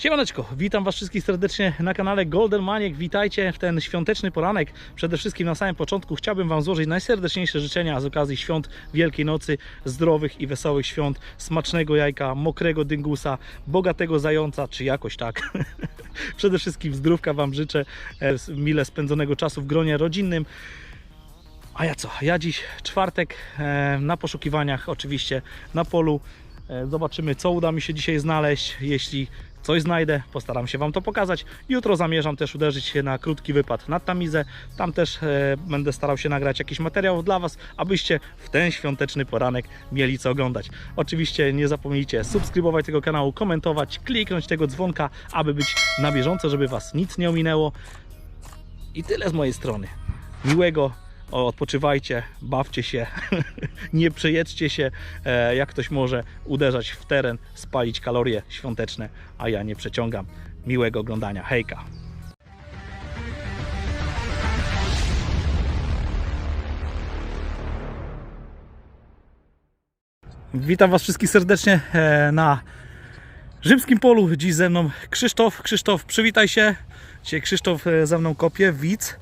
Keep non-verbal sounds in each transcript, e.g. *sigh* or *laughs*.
Siemaneczko, witam Was wszystkich serdecznie na kanale Golden Maniek. Witajcie w ten świąteczny poranek. Przede wszystkim na samym początku chciałbym Wam złożyć najserdeczniejsze życzenia z okazji świąt Wielkiej Nocy, zdrowych i wesołych świąt, smacznego jajka, mokrego dyngusa, bogatego zająca, czy jakoś tak. *laughs* Przede wszystkim zdrówka Wam życzę, e, mile spędzonego czasu w gronie rodzinnym. A ja co? Ja dziś czwartek e, na poszukiwaniach, oczywiście na polu. E, Zobaczymy, co uda mi się dzisiaj znaleźć. Jeśli coś znajdę, postaram się Wam to pokazać. Jutro zamierzam też uderzyć się na krótki wypad nad Tamizę. Tam też e, będę starał się nagrać jakiś materiał dla Was, abyście w ten świąteczny poranek mieli co oglądać. Oczywiście nie zapomnijcie subskrybować tego kanału, komentować, kliknąć tego dzwonka, aby być na bieżąco, żeby Was nic nie ominęło. I tyle z mojej strony. Miłego, odpoczywajcie, bawcie się, *laughs* nie przejedźcie się, e, jak ktoś może uderzać w teren, spalić kalorie świąteczne, a ja nie przeciągam. Miłego oglądania. Hejka! Witam Was wszystkich serdecznie e, na Rzymskim Polu. Dziś ze mną Krzysztof. Krzysztof, przywitaj się. Dzisiaj Krzysztof e, ze mną kopie, widz.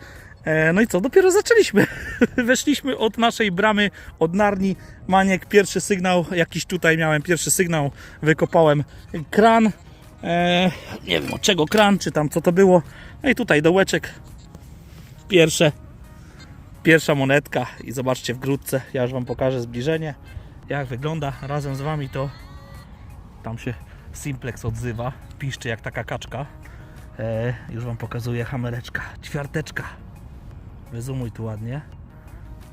E, No i co, dopiero zaczęliśmy. *laughs* Weszliśmy od naszej bramy, od Narni. Maniek, pierwszy sygnał, jakiś tutaj miałem pierwszy sygnał, wykopałem kran. E, nie wiem od czego kran, czy tam co to było. No i tutaj dołeczek. Pierwsze, pierwsza monetka i zobaczcie w grudce. Ja już Wam pokażę zbliżenie, jak wygląda. Razem z Wami to tam się Simplex odzywa, piszczy jak taka kaczka. E, już Wam pokazuję hamereczka, ćwiarteczka. Wyzumuj tu ładnie.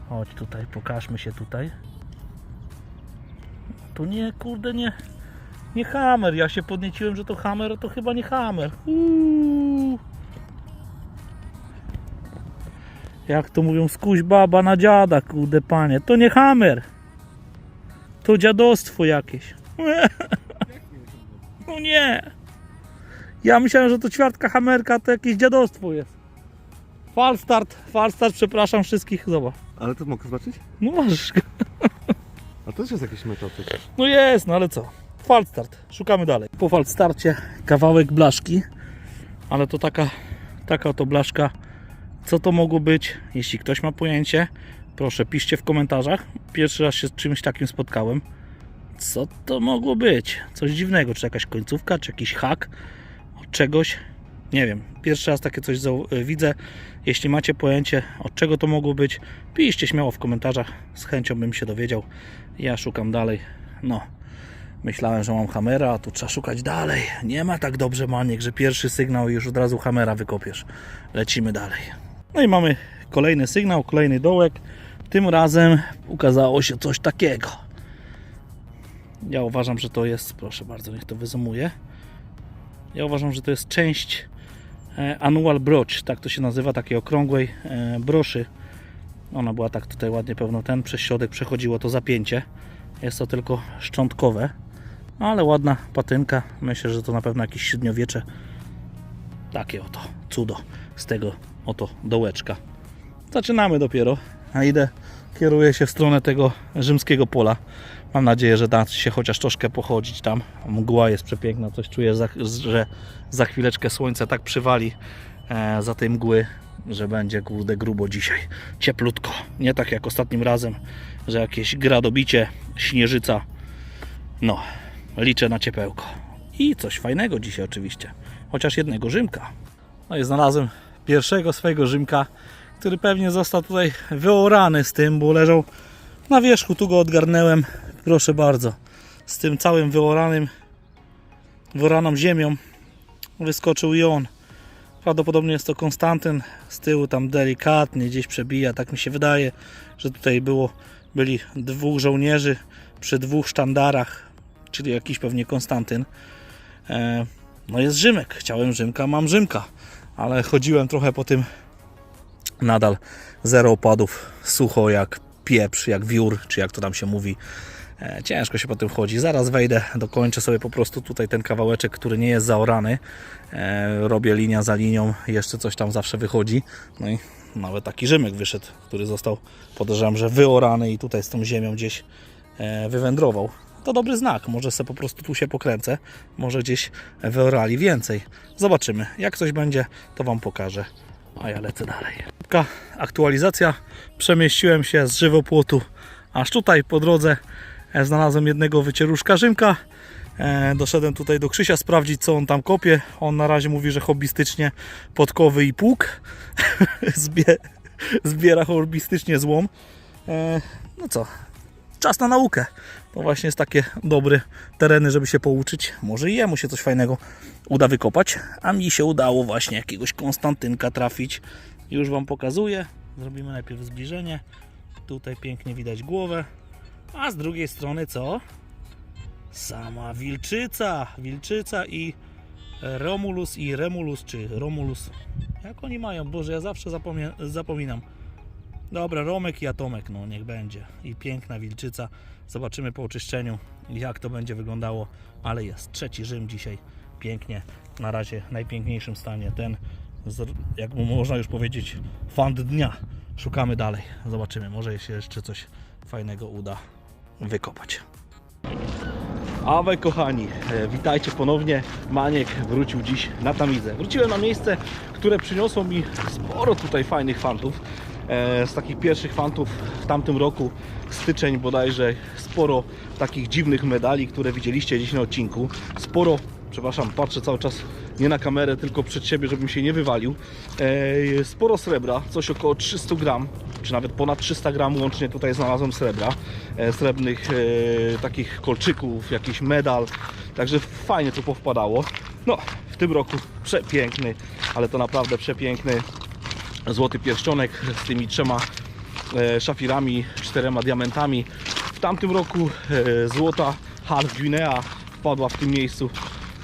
Chodź tutaj, pokażmy się tutaj. Tu nie, kurde, nie. Nie hammer. Ja się podnieciłem, że to hammer, to chyba nie hammer. Uuu. Jak to mówią, skuś baba na dziada, kurde panie. To nie hammer. To dziadostwo jakieś. *laughs* No nie. Ja myślałem, że to ćwiartka hamerka to jakieś dziadostwo jest. Falstart, falstart, przepraszam wszystkich, zobacz. Ale to mogę zobaczyć? No możesz go. A to też jest jakiś przecież. No jest, no ale co? Falstart, szukamy dalej. Po falstarcie kawałek blaszki, ale to taka, taka oto blaszka. Co to mogło być? Jeśli ktoś ma pojęcie, proszę piszcie w komentarzach. Pierwszy raz się z czymś takim spotkałem. Co to mogło być? Coś dziwnego, czy jakaś końcówka, czy jakiś hak od czegoś? Nie wiem. Pierwszy raz takie coś y, widzę. Jeśli macie pojęcie, od czego to mogło być, piszcie śmiało w komentarzach. Z chęcią bym się dowiedział. Ja szukam dalej. No, myślałem, że mam hamera, a tu trzeba szukać dalej. Nie ma tak dobrze, maniek, że pierwszy sygnał i już od razu hamera wykopiesz. Lecimy dalej. No i mamy kolejny sygnał, kolejny dołek. Tym razem ukazało się coś takiego. Ja uważam, że to jest, proszę bardzo, niech to wyzumuje. Ja uważam, że to jest część e, annual brooch, tak to się nazywa, takiej okrągłej e, broszy. Ona była tak tutaj ładnie pełno ten, przez środek przechodziło to zapięcie. Jest to tylko szczątkowe, ale ładna patynka. Myślę, że to na pewno jakieś średniowiecze. Takie oto cudo z tego oto dołeczka. Zaczynamy dopiero, a idę, kieruję się w stronę tego rzymskiego pola. Mam nadzieję, że da się chociaż troszkę pochodzić tam. Mgła jest przepiękna, coś czuję, że za chwileczkę słońce tak przywali e, za tej mgły, że będzie kurde grubo dzisiaj. Cieplutko. Nie tak jak ostatnim razem, że jakieś gradobicie, śnieżyca. No, liczę na ciepełko. I coś fajnego dzisiaj oczywiście. Chociaż jednego Rzymka. No i znalazłem pierwszego swojego Rzymka, który pewnie został tutaj wyorany z tym, bo leżał na wierzchu. Tu go odgarnęłem. Proszę bardzo. Z tym całym wyoranym, wyoraną ziemią wyskoczył i on. Prawdopodobnie jest to Konstantyn. Z tyłu tam delikatnie gdzieś przebija. Tak mi się wydaje, że tutaj było, byli dwóch żołnierzy przy dwóch sztandarach, czyli jakiś pewnie Konstantyn. E, no jest Rzymek. Chciałem Rzymka, mam Rzymka. Ale chodziłem trochę po tym nadal zero opadów, sucho jak pieprz, jak wiór, czy jak to tam się mówi. E, Ciężko się po tym chodzi. Zaraz wejdę, dokończę sobie po prostu tutaj ten kawałeczek, który nie jest zaorany. E, robię linia za linią, jeszcze coś tam zawsze wychodzi. No i nawet taki Rzymek wyszedł, który został, podejrzewam, że wyorany i tutaj z tą ziemią gdzieś e, wywędrował. to dobry znak. Może se po prostu tu się pokręcę, może gdzieś wyorali więcej. Zobaczymy. Jak coś będzie, to Wam pokażę. A ja lecę dalej. Szybka aktualizacja. Przemieściłem się z żywopłotu aż tutaj po drodze. e, Znalazłem jednego wycieruszka Rzymka. E, Doszedłem tutaj do Krzysia sprawdzić, co on tam kopie. On na razie mówi, że hobbystycznie podkowy i pług. *laughs* Zbie- Zbiera hobbystycznie złom. E, No co, czas na naukę. To właśnie jest takie dobre tereny, żeby się pouczyć. Może i jemu się coś fajnego uda wykopać. A mi się udało właśnie jakiegoś Konstantynka trafić. Już Wam pokazuję. Zrobimy najpierw zbliżenie. Tutaj pięknie widać głowę. A z drugiej strony co? Sama wilczyca. Wilczyca i Romulus i Remulus, czy Romulus. Jak oni mają? Boże, ja zawsze zapominam. Dobra, Romek i Atomek, no niech będzie. I piękna wilczyca. Zobaczymy po oczyszczeniu, jak to będzie wyglądało. Ale jest trzeci Rzym dzisiaj. Pięknie. Na razie w najpiękniejszym stanie. Ten, jak można już powiedzieć, fand dnia. Szukamy dalej. Zobaczymy, może się jeszcze coś fajnego uda wykopać. A wy kochani, e, witajcie ponownie. Maniek wrócił dziś na tamizę. Wróciłem na miejsce, które przyniosło mi sporo tutaj fajnych fantów. E, Z takich pierwszych fantów w tamtym roku, styczeń bodajże, sporo takich dziwnych medali, które widzieliście dziś na odcinku. Sporo, przepraszam, patrzę cały czas nie na kamerę, tylko przed siebie, żebym się nie wywalił. E, Sporo srebra, coś około 300 gram, czy nawet ponad 300 gram łącznie tutaj znalazłem srebra. E, Srebrnych takich kolczyków, jakiś medal. Także fajnie to powpadało. No, w tym roku przepiękny, ale to naprawdę przepiękny złoty pierścionek z tymi trzema e, szafirami, czterema diamentami. W tamtym roku e, złota Half Guinea wpadła w tym miejscu.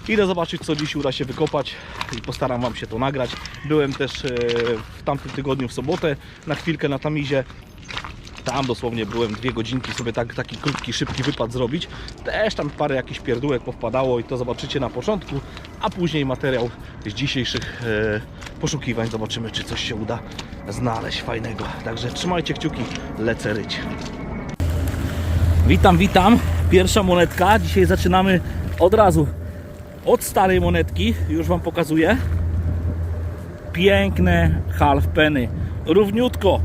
Idę zobaczyć co dziś uda się wykopać i postaram Wam się to nagrać. Byłem też e, w tamtym tygodniu w sobotę na chwilkę na Tamizie. Tam dosłownie byłem dwie godzinki sobie tak, taki krótki, szybki wypad zrobić. Też tam parę jakichś pierdółek powpadało i to zobaczycie na początku, a później materiał z dzisiejszych e, poszukiwań. Zobaczymy, czy coś się uda znaleźć fajnego. Także trzymajcie kciuki, lecę ryć. Witam, witam. Pierwsza monetka. Dzisiaj zaczynamy od razu od starej monetki. Już Wam pokazuję. Piękne half penny. Równiutko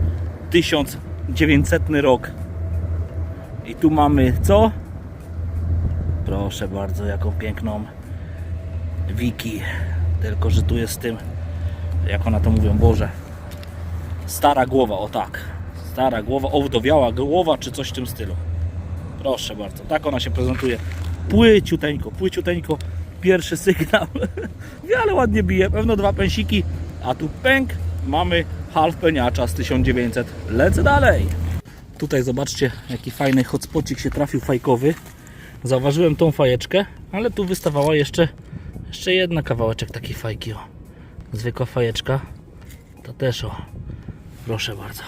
1900 rok. I tu mamy co? Proszę bardzo, jaką piękną wiki. Tylko, że tu jest z tym, jak ona to mówią, Boże. Stara głowa, o tak. Stara głowa, owdowiała głowa, czy coś w tym stylu. Proszę bardzo, tak ona się prezentuje. Płyciuteńko, płyciuteńko. Pierwszy sygnał. *laughs* Ale ładnie bije, pewno dwa pensiki. A tu pęk, mamy half peniacza z 1900. Lecę dalej. Tutaj zobaczcie, jaki fajny hotspocik się trafił fajkowy. Zauważyłem tą fajeczkę, ale tu wystawała jeszcze, jeszcze jedna kawałeczek takiej fajki. O. Zwykła fajeczka. To też o. Proszę bardzo.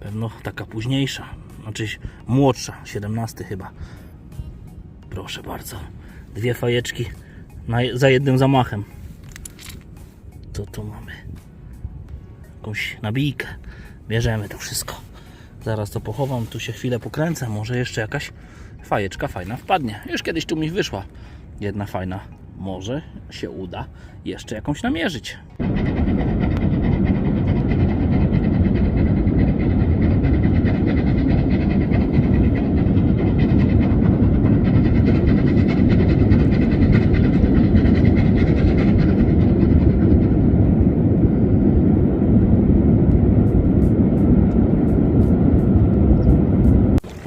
Pewno taka późniejsza. Znaczy młodsza, 17 chyba. Proszę bardzo. Dwie fajeczki na, za jednym zamachem. Co tu mamy? Jakąś nabijkę. Bierzemy to wszystko. Zaraz to pochowam, tu się chwilę pokręcę. Może jeszcze jakaś fajeczka fajna wpadnie. Już kiedyś tu mi wyszła jedna fajna. Może się uda jeszcze jakąś namierzyć.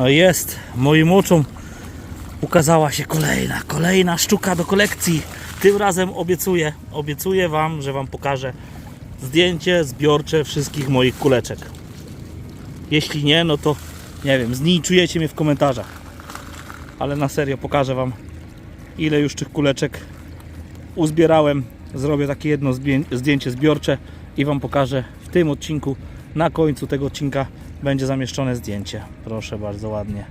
Jest, moim oczom ukazała się kolejna, kolejna sztuka do kolekcji. Tym razem obiecuję, obiecuję Wam, że Wam pokażę zdjęcie zbiorcze wszystkich moich kuleczek. Jeśli nie, no to nie wiem, zniczujecie mnie w komentarzach. Ale na serio pokażę Wam, ile już tych kuleczek uzbierałem. Zrobię takie jedno zdję- zdjęcie zbiorcze i Wam pokażę w tym odcinku. Na końcu tego odcinka będzie zamieszczone zdjęcie. Proszę bardzo ładnie.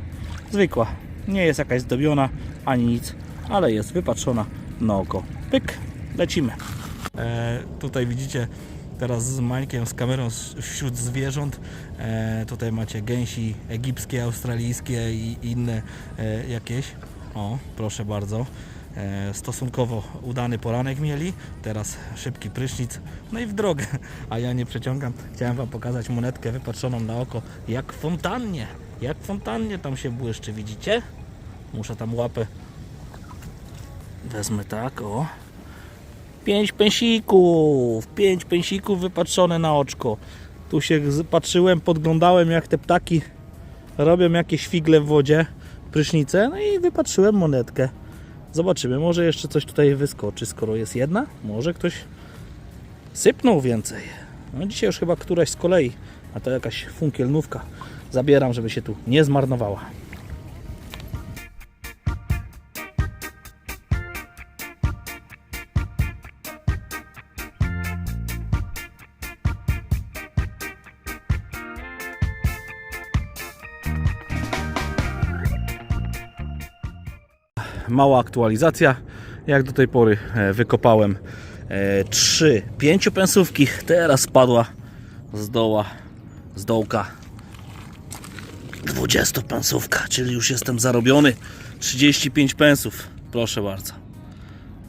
Zwykła. Nie jest jakaś zdobiona ani nic, ale jest wypatrzona na oko. Pyk, lecimy. E, tutaj widzicie teraz z Mańkiem, z kamerą wśród zwierząt. E, tutaj macie gęsi egipskie, australijskie i inne e, jakieś. O, proszę bardzo. E, stosunkowo udany poranek mieli, teraz szybki prysznic, no i w drogę. *laughs* A ja nie przeciągam. Chciałem Wam pokazać monetkę wypatrzoną na oko, jak fontannie. Jak fontannie tam się błyszczy, widzicie? Muszę tam łapę. Wezmę tak, o. Pięć pensików, pięć pensików wypatrzone na oczko. Tu się patrzyłem, podglądałem jak te ptaki robią jakieś figle w wodzie, prysznice, no i wypatrzyłem monetkę. Zobaczymy, może jeszcze coś tutaj wyskoczy, skoro jest jedna, może ktoś sypnął więcej. No dzisiaj już chyba któraś z kolei, a to jakaś funkielnówka. Zabieram, żeby się tu nie zmarnowała. mała aktualizacja. Jak do tej pory e, wykopałem e, trzy pięciopensówki. Teraz spadła z doła, z dołka 20 pensówka, czyli już jestem zarobiony 35 pensów. Proszę bardzo.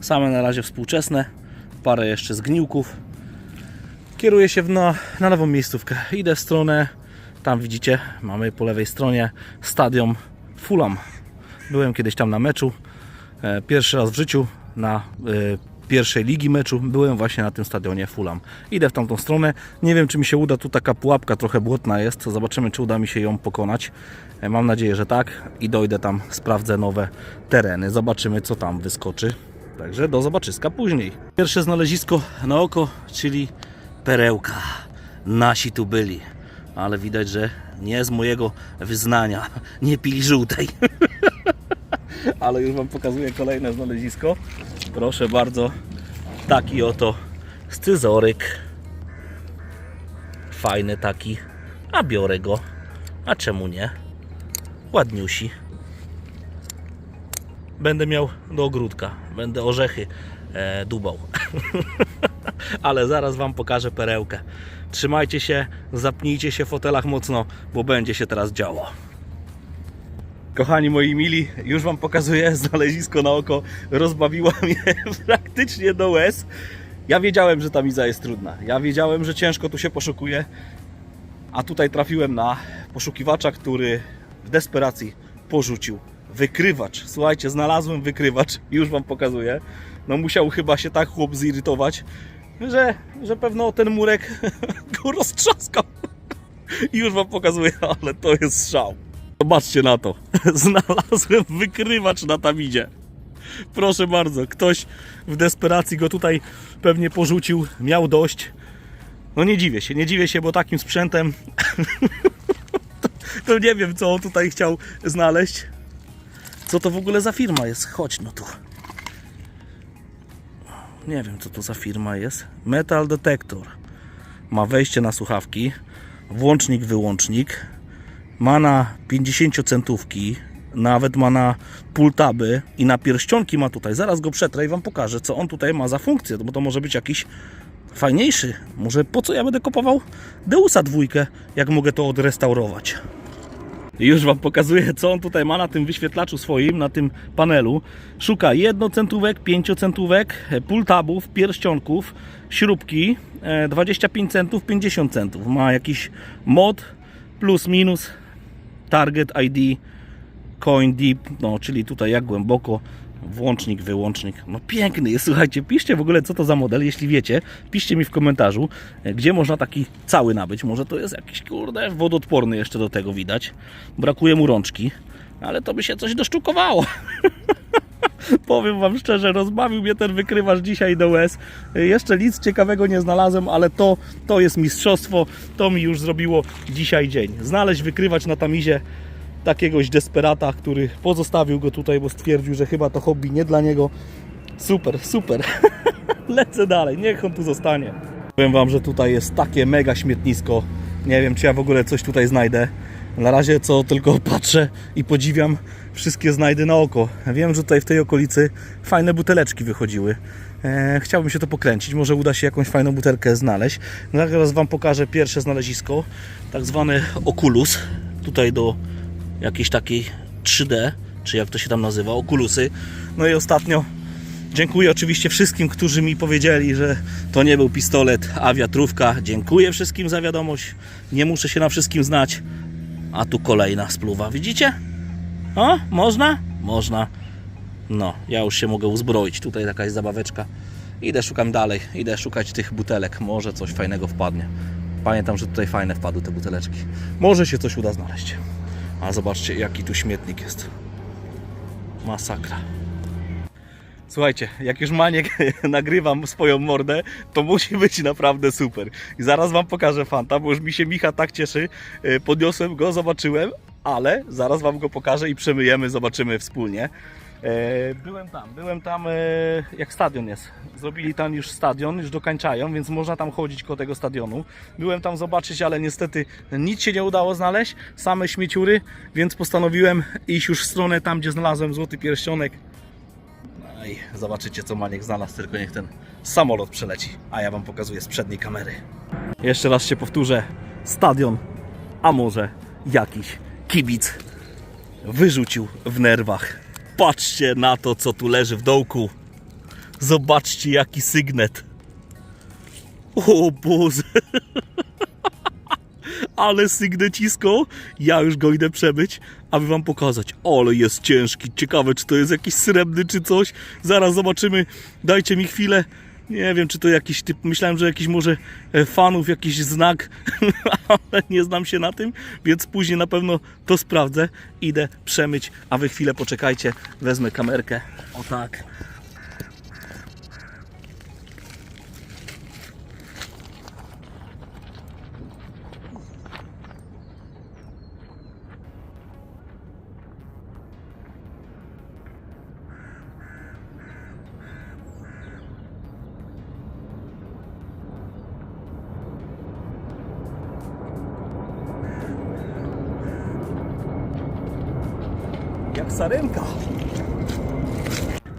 Same na razie współczesne, parę jeszcze zgniłków. Kieruję się na, na nową miejscówkę. Idę w stronę, tam widzicie, mamy po lewej stronie stadion Fulham. Byłem kiedyś tam na meczu. E, Pierwszy raz w życiu na e, pierwszej ligi meczu byłem właśnie na tym stadionie Fulham. Idę w tamtą stronę. Nie wiem, czy mi się uda. Tu taka pułapka trochę błotna jest. Zobaczymy, czy uda mi się ją pokonać. E, Mam nadzieję, że tak. I dojdę tam, sprawdzę nowe tereny. Zobaczymy, co tam wyskoczy. Także do zobaczyska później. Pierwsze znalezisko na oko, czyli perełka. Nasi tu byli. Ale widać, że nie z mojego wyznania. Nie pili żółtej. *laughs* ale już Wam pokazuję kolejne znalezisko. Proszę bardzo, taki oto scyzoryk. Fajny taki, a biorę go. A czemu nie? Ładniusi. Będę miał do ogródka, będę orzechy e, dubał. *laughs* ale zaraz Wam pokażę perełkę. Trzymajcie się, zapnijcie się w fotelach mocno, bo będzie się teraz działo. Kochani moi mili, już Wam pokazuję *laughs* znalezisko na oko. Rozbawiła mnie *laughs* praktycznie do łez. Ja wiedziałem, że ta miza jest trudna. Ja wiedziałem, że ciężko tu się poszukuje. A tutaj trafiłem na poszukiwacza, który w desperacji porzucił wykrywacz. Słuchajcie, znalazłem wykrywacz. *laughs* Już Wam pokazuję. No musiał chyba się tak chłop zirytować, że, że pewno ten murek go roztrzaskał. Już Wam pokazuję, ale to jest szał. Zobaczcie na to. *laughs* Znalazłem wykrywacz na tamidzie. Proszę bardzo, ktoś w desperacji go tutaj pewnie porzucił, miał dość. No nie dziwię się, nie dziwię się, bo takim sprzętem *laughs* to, nie wiem, co on tutaj chciał znaleźć. Co to w ogóle za firma jest? Chodź no tu. Nie wiem, co to za firma jest. Metal Detector. Ma wejście na słuchawki, włącznik, wyłącznik, ma na 50 centówki, nawet ma na pultaby i na pierścionki ma tutaj. Zaraz go przetrę i Wam pokażę, co on tutaj ma za funkcję, bo to może być jakiś fajniejszy. Może po co ja będę kupował Deusa dwójkę, jak mogę to odrestaurować. Już Wam pokazuję, co on tutaj ma na tym wyświetlaczu swoim, na tym panelu. Szuka jednocentówek, pięciocentówek, e, pultabów, pierścionków, śrubki, e, 25 centów, 50 centów. Ma jakiś mod, plus minus, target ID, coin deep, no czyli tutaj jak głęboko, włącznik, wyłącznik. No piękny jest, słuchajcie, piszcie w ogóle co to za model, jeśli wiecie, piszcie mi w komentarzu, e, gdzie można taki cały nabyć. Może to jest jakiś, kurde, wodoodporny jeszcze do tego widać. Brakuje mu rączki, ale to by się coś dosztukowało. *laughs* *laughs* Powiem Wam szczerze, rozbawił mnie ten wykrywacz dzisiaj do łez. Jeszcze nic ciekawego nie znalazłem, ale to, to jest mistrzostwo. To mi już zrobiło dzisiaj dzień. Znaleźć wykrywacz na tamizie takiegoś desperata, który pozostawił go tutaj, bo stwierdził, że chyba to hobby nie dla niego. Super, super. *laughs* Lecę dalej, niech on tu zostanie. Powiem Wam, że tutaj jest takie mega śmietnisko. Nie wiem, czy ja w ogóle coś tutaj znajdę. Na razie co tylko patrzę i podziwiam wszystkie znajdy na oko. Wiem, że tutaj w tej okolicy fajne buteleczki wychodziły. E, chciałbym się to pokręcić, może uda się jakąś fajną butelkę znaleźć. No, Zaraz Wam pokażę pierwsze znalezisko, tak zwany Oculus, tutaj do jakiejś takiej 3D, czy jak to się tam nazywa, Oculusy. No i ostatnio dziękuję oczywiście wszystkim, którzy mi powiedzieli, że to nie był pistolet, a wiatrówka. Dziękuję wszystkim za wiadomość, nie muszę się na wszystkim znać. A tu kolejna spluwa, widzicie? O, można? Można. No, ja już się mogę uzbroić. Tutaj jakaś zabaweczka. Idę, szukam dalej. Idę szukać tych butelek. Może coś fajnego wpadnie. Pamiętam, że tutaj fajne wpadły te buteleczki. Może się coś uda znaleźć. A zobaczcie, jaki tu śmietnik jest. Masakra. Słuchajcie, jak już Maniek *laughs* nagrywam swoją mordę, to musi być naprawdę super. I zaraz Wam pokażę fanta, bo już mi się Micha tak cieszy. E, Podniosłem go, zobaczyłem, ale zaraz Wam go pokażę i przemyjemy, zobaczymy wspólnie. E, Byłem tam, byłem tam e, jak stadion jest. Zrobili tam już stadion, już dokańczają, więc można tam chodzić koło tego stadionu. Byłem tam zobaczyć, ale niestety nic się nie udało znaleźć, same śmieciury, więc postanowiłem iść już w stronę tam, gdzie znalazłem złoty pierścionek. No i zobaczycie, co Maniek znalazł, tylko niech ten samolot przeleci, a ja Wam pokazuję z przedniej kamery. Jeszcze raz się powtórzę, stadion, a może jakiś kibic wyrzucił w nerwach. Patrzcie na to, co tu leży w dołku. Zobaczcie, jaki sygnet. O Boże. *laughs* Ale sygnecisko. Ja już go idę przebyć, aby wam pokazać. Ale jest ciężki. Ciekawe, czy to jest jakiś srebrny, czy coś. Zaraz zobaczymy. Dajcie mi chwilę. Nie wiem, czy to jakiś typ. Myślałem, że jakiś może e, fanów, jakiś znak, *laughs* ale nie znam się na tym, więc później na pewno to sprawdzę. Idę przemyć, a wy chwilę poczekajcie. Wezmę kamerkę. O tak.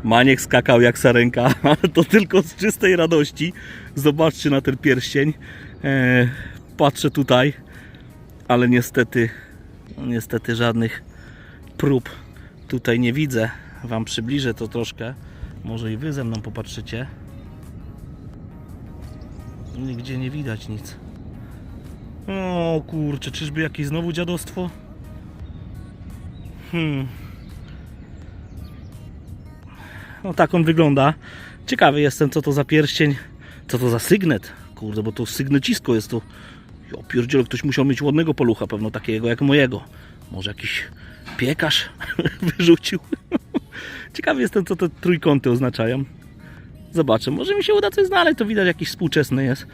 Maniek skakał jak sarenka, *laughs* ale to tylko z czystej radości. Zobaczcie na ten pierścień. E, patrzę tutaj, ale niestety, niestety żadnych prób tutaj nie widzę. Wam przybliżę to troszkę. Może i wy ze mną popatrzycie. Nigdzie nie widać nic. O kurczę, czyżby jakieś znowu dziadostwo? Hmm. No tak on wygląda. Ciekawy jestem co to za pierścień, co to za sygnet. Kurde, bo to sygnecisko jest to. Ja pierdzielę, ktoś musiał mieć ładnego polucha, pewno takiego jak mojego. Może jakiś piekarz *laughs* wyrzucił. Ciekawy jestem co te trójkąty oznaczają. Zobaczę, może mi się uda coś znaleźć, to widać jakiś współczesny jest.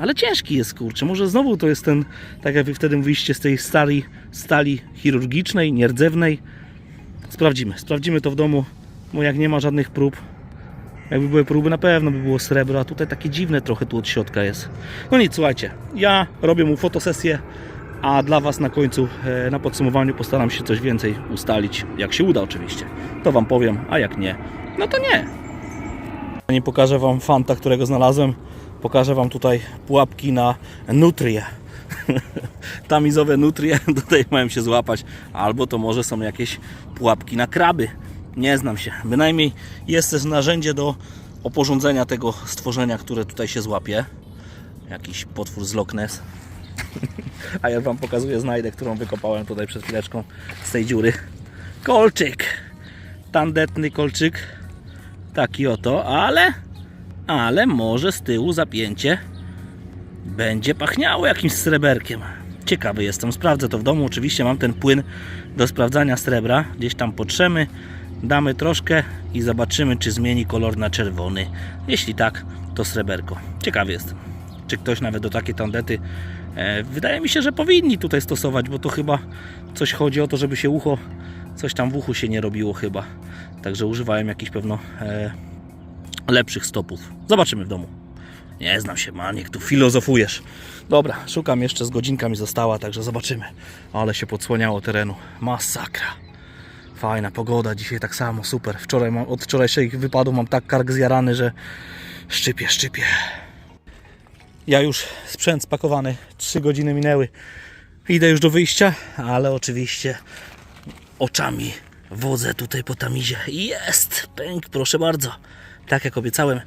Ale ciężki jest, kurczę. Może znowu to jest ten, tak jak wy wtedy mówiliście, z tej stali, stali chirurgicznej, nierdzewnej. Sprawdzimy, sprawdzimy to w domu, bo jak nie ma żadnych prób, jakby były próby, na pewno by było srebro, a tutaj takie dziwne trochę tu od środka jest. No nic, słuchajcie, ja robię mu fotosesję, a dla Was na końcu, e, na podsumowaniu postaram się coś więcej ustalić, jak się uda oczywiście. To Wam powiem, a jak nie, no to nie. Nie pokażę Wam fanta, którego znalazłem. Pokażę Wam tutaj pułapki na nutrie. *laughs* Tamizowe nutrie *laughs* tutaj mają się złapać. Albo to może są jakieś pułapki na kraby. Nie znam się. Bynajmniej jest też narzędzie do oporządzenia tego stworzenia, które tutaj się złapie. Jakiś potwór z Loch Ness. *laughs* A ja Wam pokazuję znajdę, którą wykopałem tutaj przed chwileczką z tej dziury. Kolczyk. Tandetny kolczyk taki oto, ale ale może z tyłu zapięcie będzie pachniało jakimś sreberkiem. Ciekawy jestem, sprawdzę to w domu. Oczywiście mam ten płyn do sprawdzania srebra. Gdzieś tam potrzemy, damy troszkę i zobaczymy, czy zmieni kolor na czerwony. Jeśli tak, to sreberko. Ciekawy jestem, czy ktoś nawet do takiej tandety. E, wydaje mi się, że powinni tutaj stosować, bo to chyba coś chodzi o to, żeby się ucho, coś tam w uchu się nie robiło chyba. Także używałem jakichś pewno e, lepszych stopów. Zobaczymy w domu. Nie znam się, Maniek, tu filozofujesz. Dobra, szukam jeszcze, z godzinka mi została, także zobaczymy. Ale się podsłaniało terenu. Masakra. Fajna pogoda, dzisiaj tak samo, super. Wczoraj mam, od wczorajszych wypadów mam tak kark zjarany, że szczypie, szczypie. Ja już sprzęt spakowany, 3 godziny minęły. Idę już do wyjścia, ale oczywiście oczami wodzę tutaj po tamizie. Jest! Pęk, proszę bardzo. Tak jak obiecałem,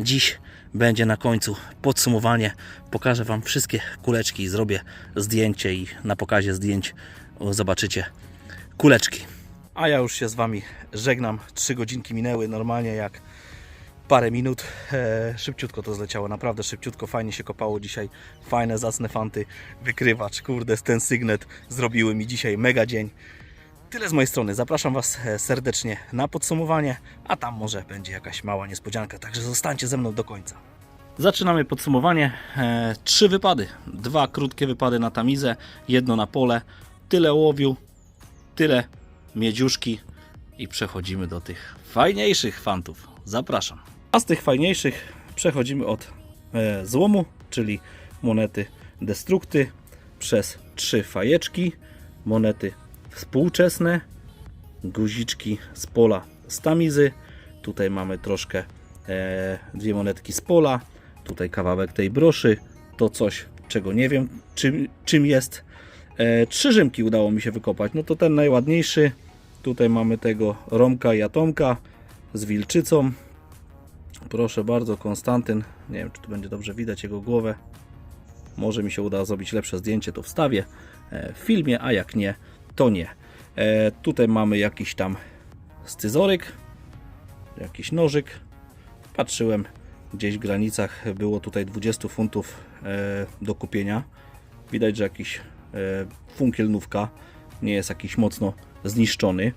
dziś będzie na końcu podsumowanie. Pokażę Wam wszystkie kuleczki zrobię zdjęcie i na pokazie zdjęć zobaczycie kuleczki. A ja już się z Wami żegnam. Trzy godzinki minęły normalnie jak parę minut. E, szybciutko to zleciało, naprawdę szybciutko, fajnie się kopało dzisiaj. Fajne, zacne fanty, wykrywacz, kurde, ten sygnet zrobiły mi dzisiaj mega dzień. Tyle z mojej strony. Zapraszam Was e, serdecznie na podsumowanie, a tam może będzie jakaś mała niespodzianka, także zostańcie ze mną do końca. Zaczynamy podsumowanie. E, trzy wypady. Dwa krótkie wypady na tamizę, jedno na pole. Tyle łowiu, tyle miedziuszki i przechodzimy do tych fajniejszych fantów. Zapraszam. A z tych fajniejszych przechodzimy od e, złomu, czyli monety destrukty, przez trzy fajeczki, monety współczesne, guziczki z pola z tamizy. Tutaj mamy troszkę e, dwie monetki z pola, tutaj kawałek tej broszy, to coś, czego nie wiem czym, czym jest. E, trzy rzymki udało mi się wykopać, no to ten najładniejszy. Tutaj mamy tego Romka i Atomka z wilczycą. Proszę bardzo, Konstantyn. Nie wiem, czy tu będzie dobrze widać jego głowę. Może mi się uda zrobić lepsze zdjęcie, to wstawię e, w filmie, a jak nie, to nie. E, tutaj mamy jakiś tam scyzoryk, jakiś nożyk. Patrzyłem, gdzieś w granicach było tutaj 20 funtów e, do kupienia. Widać, że jakiś funkielnówka nie jest jakiś mocno zniszczony.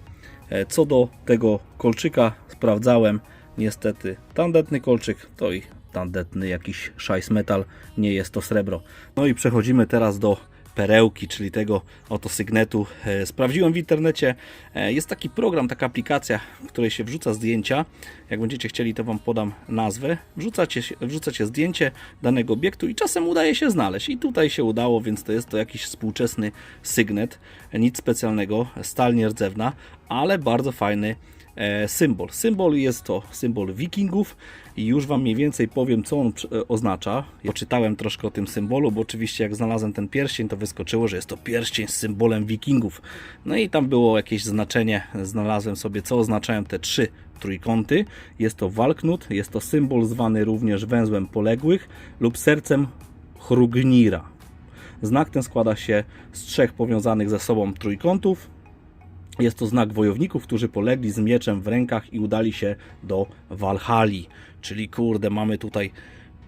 E, Co do tego kolczyka, sprawdzałem. Niestety, tandetny kolczyk to i tandetny jakiś szajs metal, nie jest to srebro. No i przechodzimy teraz do perełki, czyli tego oto sygnetu. E, Sprawdziłem w internecie, e, jest taki program, taka aplikacja, w której się wrzuca zdjęcia. Jak będziecie chcieli, to Wam podam nazwę. Wrzucacie, wrzucacie zdjęcie danego obiektu i czasem udaje się znaleźć. I tutaj się udało, więc to jest to jakiś współczesny sygnet. Nic specjalnego, stal nierdzewna, ale bardzo fajny symbol. Symbol jest to symbol wikingów i już Wam mniej więcej powiem, co on e, oznacza. Ja czytałem troszkę o tym symbolu, bo oczywiście jak znalazłem ten pierścień, to wyskoczyło, że jest to pierścień z symbolem wikingów. No i tam było jakieś znaczenie, znalazłem sobie, co oznaczają te trzy trójkąty. Jest to walknut, jest to symbol zwany również węzłem poległych lub sercem Chrugnira. Znak ten składa się z trzech powiązanych ze sobą trójkątów, jest to znak wojowników, którzy polegli z mieczem w rękach i udali się do Walhali. Czyli kurde, mamy tutaj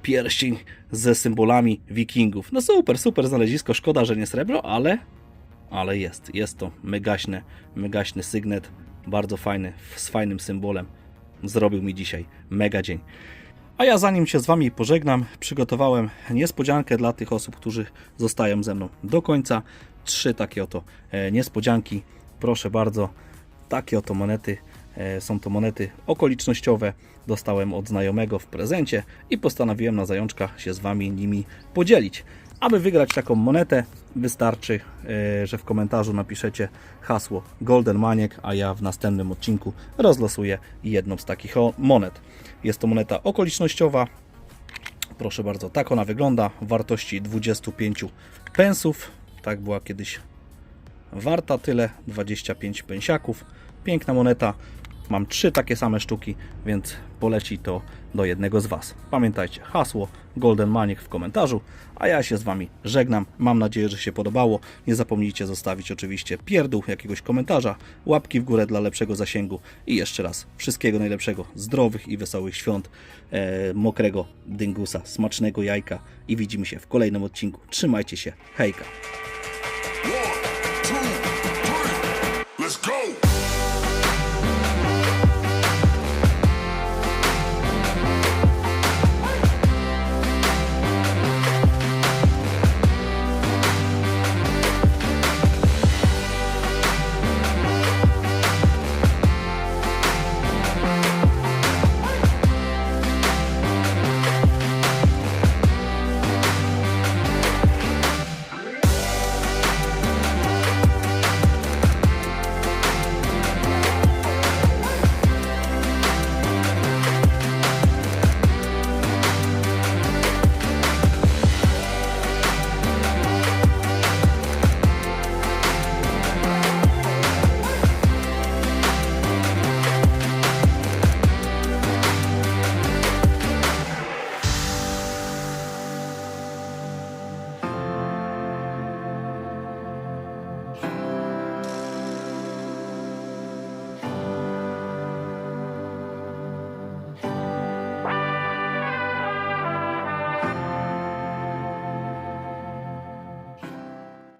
pierścień ze symbolami wikingów. No super, super znalezisko. Szkoda, że nie srebro, ale, ale jest. Jest to megaśny, megaśny sygnet. Bardzo fajny, z fajnym symbolem. Zrobił mi dzisiaj mega dzień. A ja zanim się z Wami pożegnam, przygotowałem niespodziankę dla tych osób, którzy zostają ze mną do końca. Trzy takie oto e, niespodzianki. Proszę bardzo, takie oto monety. E, Są to monety okolicznościowe. Dostałem od znajomego w prezencie i postanowiłem na zajączka się z Wami nimi podzielić. Aby wygrać taką monetę, wystarczy, e, że w komentarzu napiszecie hasło Golden Maniek, a ja w następnym odcinku rozlosuję jedną z takich monet. Jest to moneta okolicznościowa. Proszę bardzo, tak ona wygląda. Wartości 25 pensów. Tak była kiedyś warta tyle 25 pensiaków. Piękna moneta. Mam trzy takie same sztuki, więc poleci to do jednego z Was. Pamiętajcie, hasło Golden Maniek w komentarzu, a ja się z Wami żegnam. Mam nadzieję, że się podobało. Nie zapomnijcie zostawić oczywiście pierdół, jakiegoś komentarza, łapki w górę dla lepszego zasięgu i jeszcze raz wszystkiego najlepszego, zdrowych i wesołych świąt, e, mokrego dyngusa, smacznego jajka i widzimy się w kolejnym odcinku. Trzymajcie się, hejka!